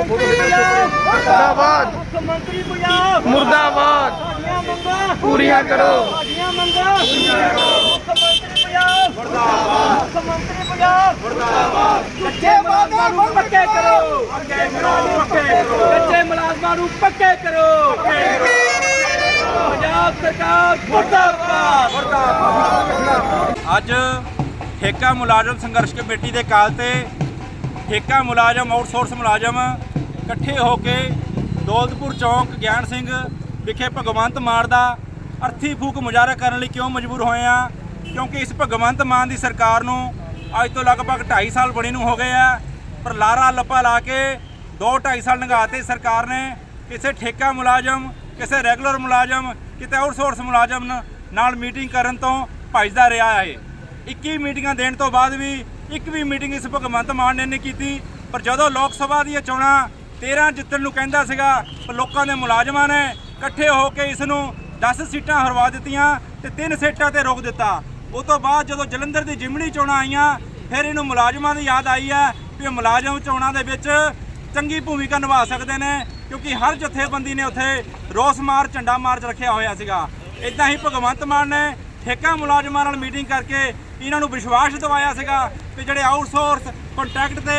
ਮੁਰਦਾਬਾਦ। ਮੁੱਖ ਮੰਤਰੀ ਪੰਜਾਬ। ਮੁਰਦਾਬਾਦ। ਸਾਡੀਆਂ ਮੰਗਾਂ ਪੂਰੀਆਂ ਕਰੋ ਸਾਡੀਆਂ ਮੰਗਾਂ ਮੁੱਖ ਮੰਤਰੀ ਪੰਜਾਬ ਮੁਰਦਾਬਾਦ ਮੁੱਖ ਮੰਤਰੀ ਪੰਜਾਬ। ਮੁਰਦਾਬਾਦ ਕੱਚੇ ਮੁਲਾਜ਼ਮਾਂ ਨੂੰ ਪੱਕੇ ਕਰੋ। ਪੱਕੇ ਕਰੋ ਪੱਕੇ ਕਰੋ। ਕੱਚੇ ਮੁਲਾਜ਼ਮਾਂ ਨੂੰ ਪੱਕੇ ਕਰੋ। ਪੱਕੇ ਕਰੋ ਪੰਜਾਬ ਸਰਕਾਰ ਮੁਰਦਾਬਾਦ। ਮੁਰਦਾਬਾਦ ਅੱਜ ਠੇਕਾ ਮੁਲਾਜ਼ਮ ਸੰਘਰਸ਼ ਕਮੇਟੀ ਦੇ ਕਾਲ ਤੇ ਠੇਕਾ ਮੁਲਾਜ਼ਮ ਆਊਟਸੋਰਸ ਮੁਲਾਜ਼ਮ ਇਕੱਠੇ ਹੋ ਕੇ ਦੌਲਤਪੁਰ ਚੌਂਕ, ਗਿਆਨ ਸਿੰਘ ਵਿਖੇ ਭਗਵੰਤ ਮਾਨ ਦਾ ਅਰਥੀ ਫੂਕ ਮੁਜ਼ਾਹਰਾ ਕਰਨ ਲਈ ਕਿਉਂ ਮਜਬੂਰ ਹੋਏ ਆ? ਕਿਉਂਕਿ ਇਸ ਭਗਵੰਤ ਮਾਨ ਦੀ ਸਰਕਾਰ ਨੂੰ ਅੱਜ ਤੋਂ ਲਗਭਗ 2.5 ਸਾਲ ਬਣੇ ਨੂੰ ਹੋ ਗਏ ਆ, ਪਰ ਲਾਰਾ ਲੱਪਾ ਲਾ ਕੇ 2.5 ਸਾਲ ਲੰਘਾਤੇ ਸਰਕਾਰ ਨੇ। ਕਿਸੇ ਠੇਕਾ ਮੁਲਾਜ਼ਮ, ਕਿਸੇ ਰੈਗੂਲਰ ਮੁਲਾਜ਼ਮ, ਕਿਤੇ ਆਊਟਸੋਰਸ ਮੁਲਾਜ਼ਮ ਨਾਲ ਮੀਟਿੰਗ ਕਰਨ ਤੋਂ ਭੱਜਦਾ ਰਿਹਾ ਹੈ। 21 ਮੀਟਿੰਗਾਂ ਦੇਣ ਤੋਂ ਬਾਅਦ ਵੀ ਇੱਕ ਵੀ ਮੀਟਿੰਗ ਇਸ ਭਗਵੰਤ ਮਾਨ ਨੇ ਨਹੀਂ ਕੀਤੀ। ਪਰ ਜਦੋਂ ਲੋਕ ਸਭਾ ਦੀਆਂ ਚੋਣਾਂ 13 ਜਿੱਤਣ ਨੂੰ ਕਹਿੰਦਾ ਸੀਗਾ, ਪਰ ਲੋਕਾਂ ਦੇ ਮੁਲਾਜ਼ਮਾਂ ਨੇ ਇਕੱਠੇ ਹੋ ਕੇ ਇਸ ਨੂੰ 10 ਸੀਟਾਂ ਹਰਵਾ ਦਿੱਤੀਆਂ ਤੇ 3 ਸੀਟਾਂ ਤੇ ਰੋਕ ਦਿੱਤਾ। ਉਸ ਤੋਂ ਬਾਅਦ ਜਦੋਂ ਜਲੰਧਰ ਦੀ ਜਿਮਣੀ ਚੋਣਾਂ ਆਈਆਂ, ਫਿਰ ਇਹਨੂੰ ਮੁਲਾਜ਼ਮਾਂ ਦੀ ਯਾਦ ਆਈ ਹੈ ਕਿ ਮੁਲਾਜ਼ਮ ਚੋਣਾਂ ਦੇ ਵਿੱਚ ਚੰਗੀ ਭੂਮਿਕਾ ਨਿਭਾ ਸਕਦੇ ਨੇ, ਕਿਉਂਕਿ ਹਰ ਜਥੇਬੰਦੀ ਨੇ ਉੱਥੇ ਰੋਸ ਮਾਰਚ ਝੰਡਾ ਮਾਰਚ ਰੱਖਿਆ ਹੋਇਆ ਸੀਗਾ। ਇਦਾਂ ਹੀ ਭਗਵੰਤ ਮਾਨ ਨੇ ਠੇਕਾ ਮੁਲਾਜ਼ਮਾਂ ਨਾਲ ਮੀਟਿੰਗ ਕਰਕੇ ਇਹਨਾਂ ਨੂੰ ਵਿਸ਼ਵਾਸ ਦਿਵਾਇਆ ਸੀਗਾ ਕਿ ਜਿਹੜੇ ਆਊਟਸੋਰਸ ਕੰਟਰੈਕਟ ਤੇ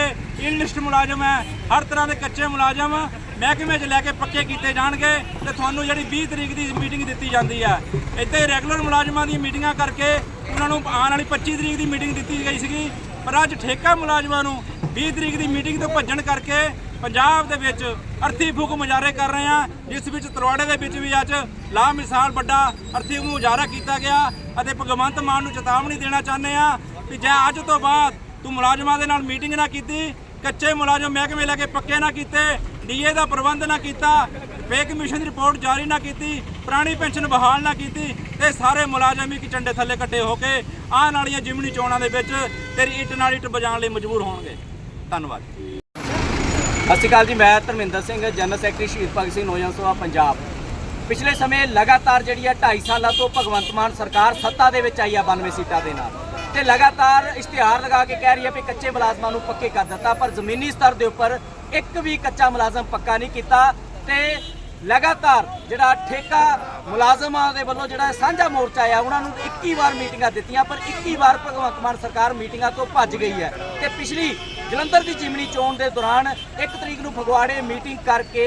ਇਨਲਿਸਟ ਮੁਲਾਜ਼ਮ ਹੈ, ਹਰ ਤਰ੍ਹਾਂ ਦੇ ਕੱਚੇ ਮੁਲਾਜ਼ਮ ਮਹਿਕਮੇ 'ਚ ਲੈ ਕੇ ਪੱਕੇ ਕੀਤੇ ਜਾਣਗੇ ਤੇ ਤੁਹਾਨੂੰ ਜਿਹੜੀ 20 ਤਰੀਕ ਦੀ ਮੀਟਿੰਗ ਦਿੱਤੀ ਜਾਂਦੀ ਹੈ। ਇੱਥੇ ਰੈਗੂਲਰ ਮੁਲਾਜ਼ਮਾਂ ਦੀ ਮੀਟਿੰਗਾਂ ਕਰਕੇ ਉਹਨਾਂ ਨੂੰ ਆਉਣ ਵਾਲੀ 25 ਤਰੀਕ ਦੀ ਮੀਟਿੰਗ ਦਿੱਤੀ ਗਈ ਸੀਗੀ, ਪਰ ਅੱਜ ਠੇਕਾ ਮੁਲਾਜ਼ਮਾਂ ਨੂੰ 20 ਤਰੀਕ ਦੀ ਮੀਟਿੰਗ ਤੋਂ ਭੱਜਣ ਕਰਕੇ ਪੰਜਾਬ ਦੇ ਵਿੱਚ ਅਰਥੀ ਫੂਕ ਮੁਜ਼ਾਹਰੇ ਕਰ ਰਹੇ ਹਾਂ, ਜਿਸ ਵਿੱਚ ਤਲਵਾੜੇ ਦੇ ਵਿੱਚ ਵੀ ਅੱਜ ਲਾ ਮਿਸਾਲ ਵੱਡਾ ਅਰਥੀ ਫੂਕ ਮੁਜ਼ਾਹਰਾ ਕੀਤਾ ਗਿਆ ਅਤੇ ਭਗਵੰਤ ਮਾਨ ਨੂੰ ਚੇਤਾਵਨੀ ਦੇਣਾ ਚਾਹੁੰਦੇ ਆ ਕਿ ਜੇ ਅੱਜ ਤੋਂ ਬਾਅਦ ਤੂੰ ਮੁਲਾਜ਼ਮਾਂ ਦੇ ਨਾਲ ਮੀਟਿੰਗ ਨਾ ਕੀਤੀ, ਕੱਚੇ ਮੁਲਾਜ਼ਮ ਮਹਿਕਮੇ ਲੈ ਕੇ ਪੱਕੇ ਨਾ ਕੀਤੇ, ਡੀਏ ਦਾ ਪ੍ਰਬੰਧ ਨਾ ਕੀਤਾ ਪੇ ਕਮਿਸ਼ਨ ਦੀ ਰਿਪੋਰਟ ਜਾਰੀ ਨਾ ਕੀਤੀ, ਪੁਰਾਣੀ ਪੈਨਸ਼ਨ ਬਹਾਲ ਨਾ ਕੀਤੀ, ਤੇ ਸਾਰੇ ਮੁਲਾਜ਼ਮ ਇੱਕ ਝੰਡੇ ਥੱਲੇ ਇਕੱਠੇ ਹੋ ਕੇ ਆਉਣ ਵਾਲੀਆਂ ਜਿਮਨੀ ਚੋਣਾਂ ਦੇ ਵਿੱਚ ਤੇਰੀ ਇੱਟ ਨਾਲ ਇੱਟ ਵਜਾਉਣ ਲਈ ਮਜਬੂਰ ਹੋਣਗੇ। ਧੰਨਵਾਦ। ਸਤਿ ਸ਼੍ਰੀ ਅਕਾਲ ਜੀ, ਮੈਂ ਧਰਮਿੰਦਰ ਸਿੰਘ, ਜਨਰਲ ਸੈਕਟਰੀ ਸ਼ਹੀਦ ਭਗਤ ਸਿੰਘ ਨੌਜਵਾਨ ਸਭਾ ਪੰਜਾਬ। ਪਿਛਲੇ ਸਮੇਂ ਲਗਾਤਾਰ ਜਿਹੜੀ ਆ 2.5 ਸਾਲਾਂ ਤੋਂ ਭਗਵੰਤ ਮਾਨ ਸਰਕਾਰ ਸੱਤਾ ਦੇ ਵਿੱਚ ਆਈ ਆ 92 ਸੀਟਾਂ ਦੇ ਨਾਲ। ਤੇ ਲਗਾਤਾਰ ਇਸ਼ਤਿਹਾਰ ਲਗਾ ਕੇ ਕਹਿ ਰਹੀ ਹੈ ਵੀ ਕੱਚੇ ਮੁਲਾਜ਼ਮਾਂ ਨੂੰ ਪੱਕੇ ਕਰ ਦਿੱਤਾ, ਪਰ ਜ਼ਮੀਨੀ ਸਤਰ ਦੇ ਉੱਪਰ ਇੱਕ ਵੀ ਕੱਚਾ ਮੁਲਾਜ਼ਮ ਪੱਕਾ ਨਹੀਂ ਕੀਤਾ ਤੇ ਲਗਾਤਾਰ ਜਿਹੜਾ ਠੇਕਾ ਮੁਲਾਜ਼ਮਾਂ ਦੇ ਵੱਲੋਂ ਜਿਹੜਾ ਸਾਂਝਾ ਮੋਰਚਾ ਆ ਉਹਨਾਂ ਨੂੰ 21 ਵਾਰ ਮੀਟਿੰਗਾਂ ਦਿੱਤੀਆਂ, ਪਰ 21 ਵਾਰ ਭਗਵੰਤ ਮਾਨ ਸਰਕਾਰ ਮੀਟਿੰਗਾਂ ਤੋਂ ਭੱਜ ਗਈ ਹੈ। ਤੇ ਪਿਛਲੀ ਜਲੰਧਰ ਦੀ ਜਿਮਨੀ ਚੋਣ ਦੇ ਦੌਰਾਨ 1 ਤਰੀਕ ਨੂੰ ਫਗਵਾੜੇ ਮੀਟਿੰਗ ਕਰਕੇ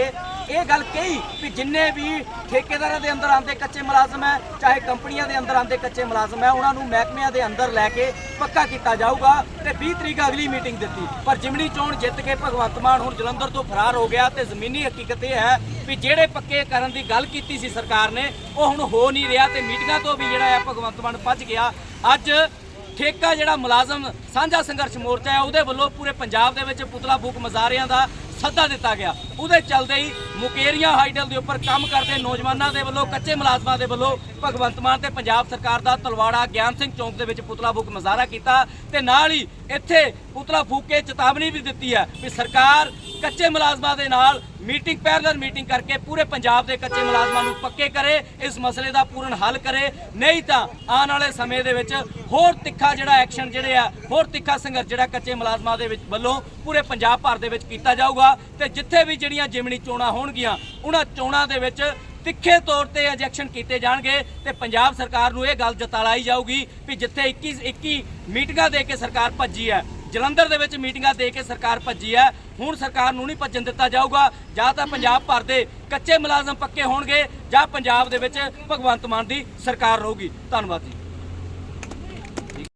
ਇਹ ਗੱਲ ਕਹੀ ਵੀ ਜਿੰਨੇ ਵੀ ਠੇਕੇਦਾਰਾਂ ਦੇ ਅੰਦਰ ਆਂਦੇ ਕੱਚੇ ਮੁਲਾਜ਼ਮ ਹੈ, ਚਾਹੇ ਕੰਪਨੀਆਂ ਦੇ ਅੰਦਰ ਆਂਦੇ ਕੱਚੇ ਮੁਲਾਜ਼ਮ ਹੈ, ਉਹਨਾਂ ਨੂੰ ਮਹਿਕਮਿਆਂ ਦੇ ਅੰਦਰ ਲੈ ਕੇ ਪੱਕਾ ਕੀਤਾ ਜਾਊਗਾ ਤੇ 20 ਤਰੀਕ ਅਗਲੀ ਮੀਟਿੰਗ ਦਿੱਤੀ। ਪਰ ਜਿਮਨੀ ਚੋਣ ਜਿੱਤ ਕੇ ਭਗਵੰਤ ਮਾਨ ਹੁਣ ਜਲੰਧਰ ਤੋਂ ਫਰਾਰ ਹੋ ਗਿਆ ਤੇ ਜ਼ਮੀਨੀ ਹਕੀਕਤ ਇਹ ਹੈ ਵੀ ਜਿਹੜੇ ਪੱਕੇ ਕਰਨ ਦੀ ਗੱਲ ਕੀਤੀ ਸੀ ਸਰਕਾਰ ਨੇ, ਉਹ ਹੁਣ ਹੋ ਨਹੀਂ ਰਿਹਾ ਤੇ ਮੀਟਿੰਗਾਂ ਤੋਂ ਵੀ ਜਿਹੜਾ ਹੈ ਭਗਵੰਤ ਮਾਨ ਭੱਜ ਗਿਆ। ਅੱਜ ਠੇਕਾ ਜਿਹੜਾ ਮੁਲਾਜ਼ਮ ਸਾਂਝਾ ਸੰਘਰਸ਼ ਮੋਰਚਾ ਹੈ, ਉਹਦੇ ਵੱਲੋਂ ਪੂਰੇ ਪੰਜਾਬ ਦੇ ਵਿੱਚ ਪੁਤਲਾ ਫੂਕ ਮਜ਼ਾਰਿਆਂ ਦਾ ਸੱਦਾ ਦਿੱਤਾ ਗਿਆ। ਉਹਦੇ ਚੱਲਦੇ ਹੀ ਮੁਕੇਰੀਆਂ ਹਾਈਡਲ ਦੇ ਉੱਪਰ ਕੰਮ ਕਰਦੇ ਨੌਜਵਾਨਾਂ ਦੇ ਵੱਲੋਂ, ਕੱਚੇ ਮੁਲਾਜ਼ਮਾਂ ਦੇ ਵੱਲੋਂ ਭਗਵੰਤ ਮਾਨ ਤੇ ਪੰਜਾਬ ਸਰਕਾਰ ਦਾ ਤਲਵਾੜਾ ਗਿਆਨ ਸਿੰਘ ਚੌਂਕ ਦੇ ਵਿੱਚ ਪੁਤਲਾ ਫੂਕ ਮਜ਼ਾਰਾ ਕੀਤਾ ਤੇ ਨਾਲ ਹੀ ਇੱਥੇ ਪੁਤਲਾ ਫੂਕ ਕੇ ਚੇਤਾਵਨੀ ਵੀ ਦਿੱਤੀ ਹੈ ਵੀ ਸਰਕਾਰ ਕੱਚੇ ਮੁਲਾਜ਼ਮਾਂ ਦੇ ਨਾਲ ਮੀਟਿੰਗ ਪੈਰਲਰ ਮੀਟਿੰਗ ਕਰਕੇ ਪੂਰੇ ਪੰਜਾਬ ਦੇ ਕੱਚੇ ਮੁਲਾਜ਼ਮਾਂ ਨੂੰ ਪੱਕੇ ਕਰੇ, ਇਸ ਮਸਲੇ ਦਾ ਪੂਰਨ ਹੱਲ ਕਰੇ। ਨਹੀਂ ਤਾਂ ਆਉਣ ਵਾਲੇ ਸਮੇਂ ਦੇ ਵਿੱਚ ਹੋਰ ਤਿੱਖਾ ਜਿਹੜਾ ਐਕਸ਼ਨ ਜਿਹੜੇ ਆ, ਹੋਰ ਤਿੱਖਾ ਸੰਘਰਸ਼ ਜਿਹੜਾ ਕੱਚੇ ਮੁਲਾਜ਼ਮਾਂ ਦੇ ਵਿੱਚ ਵੱਲੋਂ ਪੂਰੇ ਪੰਜਾਬ ਭਰ ਦੇ ਵਿੱਚ ਕੀਤਾ ਜਾਊਗਾ। ਤੇ ਜਿੱਥੇ ਵੀ ਜਿਹੜੀਆਂ ਜਿਮਣੀ ਚੋਣਾਂ ਹੋਣਗੀਆਂ, ਉਹਨਾਂ ਚੋਣਾਂ ਦੇ ਵਿੱਚ ਤਿੱਖੇ ਤੌਰ ਤੇ ਇੰਜੈਕਸ਼ਨ ਕੀਤੇ ਜਾਣਗੇ ਤੇ ਪੰਜਾਬ ਸਰਕਾਰ ਨੂੰ ਇਹ ਗੱਲ ਜਤਾਲਾਈ ਜਾਊਗੀ ਵੀ ਜਿੱਥੇ 21 21 ਮੀਟਿੰਗਾਂ ਦੇ ਕੇ ਸਰਕਾਰ ਭੱਜੀ ਹੈ ਜਲੰਧਰ ਦੇ ਵਿੱਚ ਮੀਟਿੰਗਾਂ ਦੇ ਕੇ ਸਰਕਾਰ ਭੱਜੀ ਹੈ। ਹੁਣ ਸਰਕਾਰ ਨੂੰ ਨਹੀਂ ਭੱਜਣ ਦਿੱਤਾ ਜਾਊਗਾ। ਜਾਂ ਤਾਂ ਪੰਜਾਬ ਭਰ ਦੇ ਕੱਚੇ ਮੁਲਾਜ਼ਮ ਪੱਕੇ ਹੋਣਗੇ ਜਾਂ ਪੰਜਾਬ ਦੇ ਵਿੱਚ ਭਗਵੰਤ ਮਾਨ ਦੀ ਸਰਕਾਰ ਰਹੂਗੀ। ਧੰਨਵਾਦ ਜੀ।